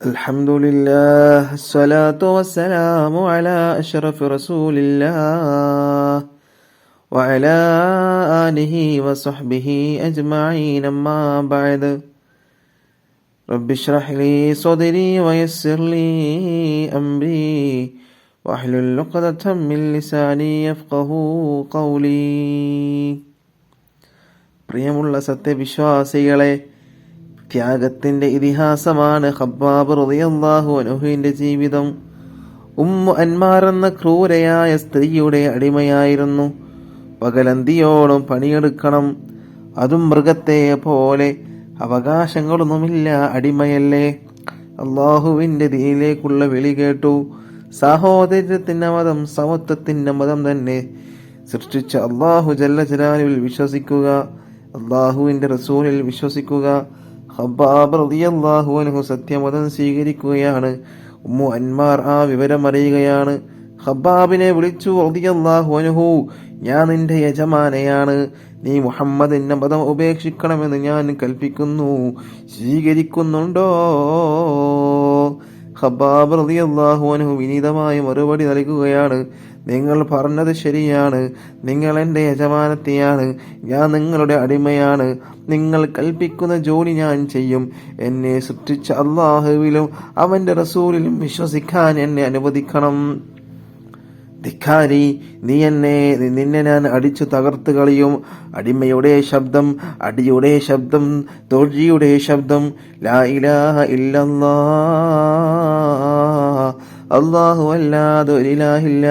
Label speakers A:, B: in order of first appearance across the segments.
A: الحمد لله الصلاة والسلام على أشرف رسول الله وعلى آله وصحبه أجمعين أما بعد رب اشرح لي صدري ويسر لي أمري واحلل عقدة من لساني يفقه قولي പ്രിയമുള്ള സത്യവിശ്വാസികളെ ത്യാഗത്തിന്റെ ഇതിഹാസമാണ് ഹബ്ബാബ് റളിയല്ലാഹു അനുഹുവിന്റെ ജീവിതം. ഉമ്മു അൻമാർ എന്ന ക്രൂരയായ സ്ത്രീയുടെ അടിമയായിരുന്നു. പകലന്തിയോളം പണിയെടുക്കണം. അതും മൃഗത്തെ പോലെ അവകാശങ്ങളൊന്നുമില്ല അടിമയല്ലേ? അള്ളാഹുവിന്റെ ദീനിലേക്കുള്ള വിളി കേട്ടു. സാഹോദര്യത്തിന്റെ മതം സമത്വത്തിന്റെ മതം തന്നെ. സൃഷ്ടിച്ച അള്ളാഹു ജല്ല ജലാലുവിൽ വിശ്വസിക്കുക അള്ളാഹുവിന്റെ റസൂലിൽ വിശ്വസിക്കുക ഹബ്ബാബ് അൻഹു സത്യമതം സ്വീകരിക്കുകയാണ്. ഉമ്മു അൻമാർ ആ വിവരം അറിയുകയാണ്. ഹബ്ബാബിനെ വിളിച്ചു റളിയല്ലാഹു അൻഹു ഞാൻ നിന്റെ യജമാനയാണ്. നീ മുഹമ്മദിന്റെ മതം ഉപേക്ഷിക്കണമെന്ന് ഞാൻ കൽപ്പിക്കുന്നു. സ്വീകരിക്കുന്നുണ്ടോ? ഹബ്ബാബ് റതി അൻഹു വിനീതമായ മറുപടി നൽകുകയാണ്. നിങ്ങൾ പറഞ്ഞത് ശരിയാണ്. നിങ്ങൾ എന്റെ യജമാനത്തെയാണ്. ഞാൻ നിങ്ങളുടെ അടിമയാണ്. നിങ്ങൾ കൽപ്പിക്കുന്ന ജോലി ഞാൻ ചെയ്യും. എന്നെ സൃഷ്ടിച്ച അള്ളാഹുവിലും അവന്റെ റസൂലിലും വിശ്വസിക്കാൻ എന്നെ അനുവദിക്കണം. ധിക്കാരി നീ എന്നെ നിന്നെ ഞാൻ അടിച്ചു തകർത്ത് കളിയും. അടിമയുടെ ശബ്ദം അടിയുടെ ശബ്ദം തോഴിയുടെ ശബ്ദം. ലാ ഇല്ലല്ലാ. അള്ളാഹു അല്ലാതെ ഒരിലാഹില്ല.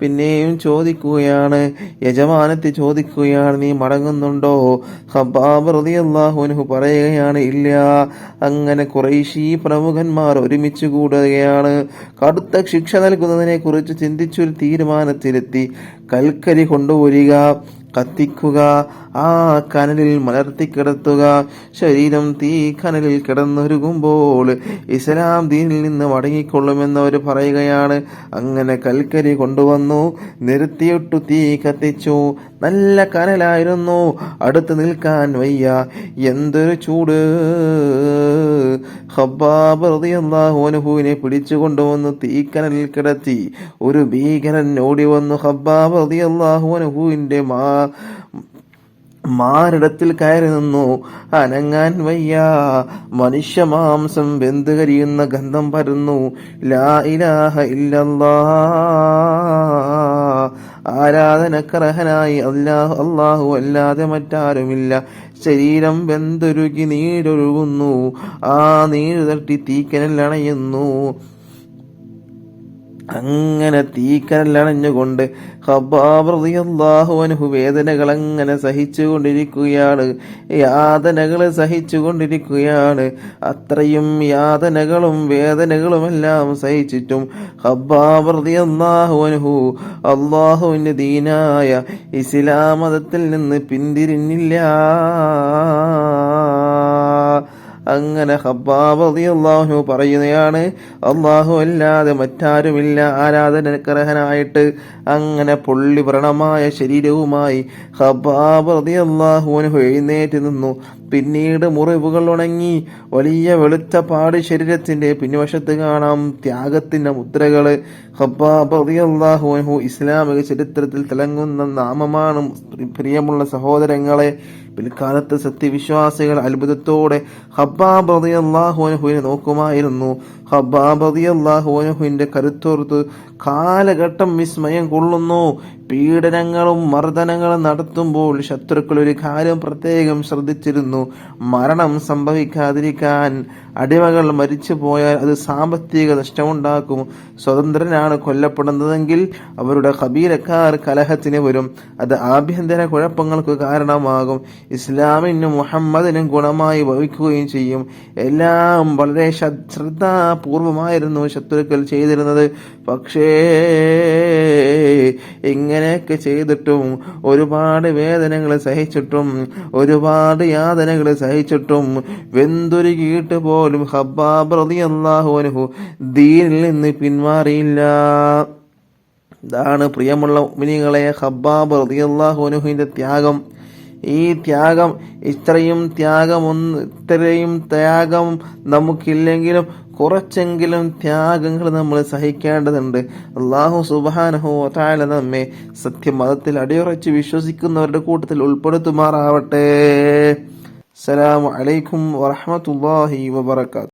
A: പിന്നെയും ചോദിക്കുകയാണ് യജമാനത്തെ ചോദിക്കുകയാണ് നീ മടങ്ങുന്നുണ്ടോ? ഹബ്ബാബ് റളിയല്ലാഹുവിനു പറയുകയാണ് ഇല്ല. അങ്ങനെ കുറേശി പ്രമുഖന്മാർ ഒരുമിച്ച് കൂടുകയാണ്. കടുത്ത ശിക്ഷ നൽകുന്നതിനെ കുറിച്ച് ചിന്തിച്ചൊരു തീരുമാനത്തിലെത്തി. കൽക്കരി കൊണ്ടുവരിക. കത്തിക്കുക. ആ കനലിൽ മലർത്തി കിടത്തുക. ശരീരം തീ കനലിൽ കിടന്നൊരുകുമ്പോൾ ഇസ്ലാം ദീനിൽ നിന്ന് മടങ്ങിക്കൊള്ളുമെന്ന് അവർ പറയുകയാണ്. അങ്ങനെ കൽക്കരി കൊണ്ടുവന്നു നിർത്തിയിട്ടു തീ കത്തിച്ചു. നല്ല കനലായിരുന്നു. അടുത്ത് നിൽക്കാൻ വയ്യ. എന്തൊരു ചൂട്. ഹബ്ബാബ് റളിയല്ലാഹുവിനെ പിടിച്ചു കൊണ്ടുവന്ന് തീക്കനലിൽ കിടത്തി. ഒരു ഭീകരൻ ഓടി വന്നു. ഹബ്ബാബ് റളിയല്ലാഹുവിന്റെ മാ മാറിടത്തിൽ കയറി നിന്നു. അനങ്ങാൻ വയ്യ. മനുഷ്യമാംസം വെന്ത് കരിയുന്ന ഗന്ധം പരന്നു. ലാ ഇലാഹ ഇല്ലല്ലാ ആരാധനക്കർഹനായി അല്ലാഹു അല്ലാഹു അല്ലാതെ മറ്റാരുമില്ല. ശരീരം വെന്തൊരുകി നീരൊഴുകുന്നു. ആ നീര് തട്ടി തീക്കനൽ അണയുന്നു. അങ്ങനെ തീക്കനലണഞ്ഞുകൊണ്ട് ഹബാബ്രതിയല്ലാഹുവനുഹു വേദനകൾ അങ്ങനെ സഹിച്ചുകൊണ്ടിരിക്കുകയാണ്. യാതനകൾ സഹിച്ചുകൊണ്ടിരിക്കുകയാണ്. അത്രയും യാതനകളും വേദനകളും വേദനകളുമെല്ലാം സഹിച്ചിട്ടും ഹബാബ്രതിയല്ലാഹുവനുഹു അള്ളാഹുവിന്റെ ദീനായ ഇസ്ലാം മതത്തിൽ നിന്ന് പിന്തിരിഞ്ഞില്ല. അങ്ങനെ ഹബ്ബാബിയാഹു പറയുകയാണ് അള്ളാഹു അല്ലാതെ മറ്റാരുമില്ല. ആരാധനക്കർഹനായിട്ട് അങ്ങനെ പൊള്ളി വ്രണമായ ശരീരവുമായി ഹബ്ബാബിയല്ലാഹുവിനു എഴുന്നേറ്റ് നിന്നു. പിന്നീട് മുറിവുകൾ ഉണങ്ങി വലിയ വെളുത്ത പാട് ശരീരത്തിന്റെ പിൻവശത്ത് കാണാം ത്യാഗത്തിന്റെ മുദ്രകൾ. ഹബ്ബാബിയല്ലാഹുവിനു ഇസ്ലാമിക ചരിത്രത്തിൽ തിളങ്ങുന്ന നാമമാണ് പ്രിയമുള്ള സഹോദരങ്ങളെ. പിൽക്കാലത്ത് സത്യവിശ്വാസികൾ അത്ഭുതത്തോടെ ഹബ്ബാബ് റളിയല്ലാഹുവിനെ നോക്കുമായിരുന്നു. ഹബ്ബാബ് റളിയല്ലാഹുവിന്റെ കരുത്തോർത്ത് കാലഘട്ടം വിസ്മയം കൊള്ളുന്നു. പീഡനങ്ങളും മർദ്ദനങ്ങളും നടത്തുമ്പോൾ ശത്രുക്കൾ ഒരു കാര്യം പ്രത്യേകം ശ്രദ്ധിച്ചിരുന്നു. മരണം സംഭവിക്കാതിരിക്കാൻ അടിമകൾ മരിച്ചു പോയാൽ അത് സാമ്പത്തിക നഷ്ടമുണ്ടാക്കും. സ്വതന്ത്രനാണ് കൊല്ലപ്പെടുന്നതെങ്കിൽ അവരുടെ കബീലക്കാർ കലഹത്തിന് വരും. അത് ആഭ്യന്തര കുഴപ്പങ്ങൾക്ക് കാരണമാകും. ഇസ്ലാമിനും മുഹമ്മദിനും ഗുണമായി ഭവിക്കുകയും ചെയ്യും. എല്ലാം വളരെ ശ്രദ്ധാപൂർവമായിരുന്നു ശത്രുക്കൾ ചെയ്തിരുന്നത്. പക്ഷേ ഇങ്ങനെയൊക്കെ ചെയ്തിട്ടും ഒരുപാട് വേദനകൾ സഹിച്ചിട്ടും ഒരുപാട് യാതനകൾ സഹിച്ചിട്ടും വെന്തുരുകിയിട്ട് പോലും ഹബ്ബാബ് റളിയല്ലാഹു ദീനിൽ നിന്ന് പിന്മാറിയില്ല. ഇതാണ് പ്രിയമുള്ള മിനികളെ ഹബ്ബാബ് റളിയല്ലാഹുവിന്റെ ത്യാഗം. ഈ ത്യാഗം ഇത്രയും ത്യാഗം ഒന്ന് ഇത്രയും ത്യാഗം നമുക്കില്ലെങ്കിലും കുറച്ചെങ്കിലും ത്യാഗങ്ങൾ നമ്മൾ സഹിക്കേണ്ടതുണ്ട്. അള്ളാഹു സുബാനഹോ നമ്മെ സത്യമതത്തിൽ അടിയുറച്ച് വിശ്വസിക്കുന്നവരുടെ കൂട്ടത്തിൽ ഉൾപ്പെടുത്തുമാറാവട്ടെ. അസ്സലാമു അലൈക്കും വറഹ്മത്തുള്ളാഹി വബറകാതുഹു.